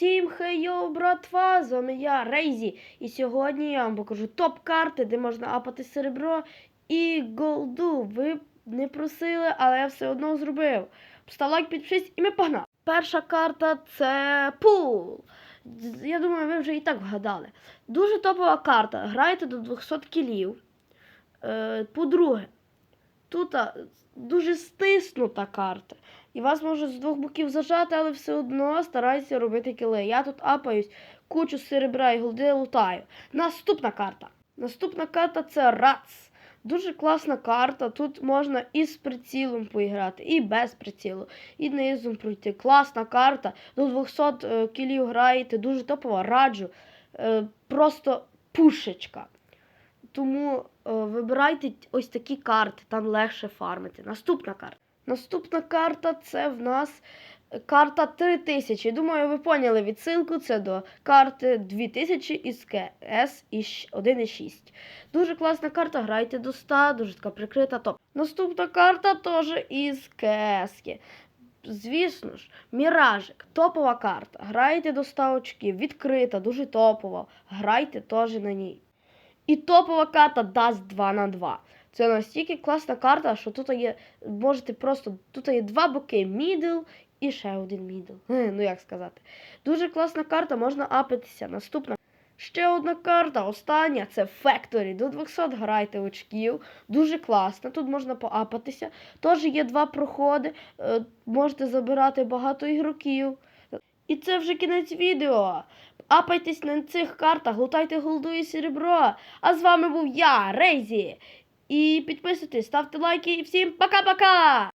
Всім хейо, братва! З вами я, Рейзі. І сьогодні я вам покажу топ-карти, де можна апати серебро і голду. Ви не просили, але я все одно зробив. Постав лайк, підпишись і ми погнали. Перша карта це пул. Я думаю, ви вже і так вгадали. Дуже топова карта. Граєте до 200 кілів. Е, По-друге, тут дуже стиснута карта. І вас може з двох боків зажати, але все одно старайтеся робити кіли. Я тут апаюсь, кучу серебра і голди лутаю. Наступна карта. Наступна карта це Рац. Дуже класна карта. Тут можна і з прицілом поіграти, і без прицілу, і низом пройти. Класна карта. До 200 е, кілів граєте, дуже топова, раджу. Е, просто пушечка. Тому е, вибирайте ось такі карти, там легше фармити. Наступна карта. Наступна карта це в нас карта 3000. Думаю, ви поняли відсилку. Це до карти 2000 із КС і 1.6. Дуже класна карта, грайте до 100, дуже така прикрита топ. Наступна карта теж із КС. Звісно ж, Міражик, топова карта. Граєте до 100 очків, відкрита, дуже топова. Грайте теж на ній. І топова карта дасть 2 на 2. Це настільки класна карта, що тут є, можете просто, тут є два боки, мідл і ще один мідл. Ну як сказати. Дуже класна карта, можна апитися. Наступна. Ще одна карта, остання, це Factory. До 200 грайте очків. Дуже класна. Тут можна поапатися. Теж є два проходи. е, Можете забирати багато ігроків. І це вже кінець відео. Апайтесь на цих картах, лутайте голду і серебро. А з вами був я, Рейзі. І підписуйтесь, ставте лайки і всім пока-пока!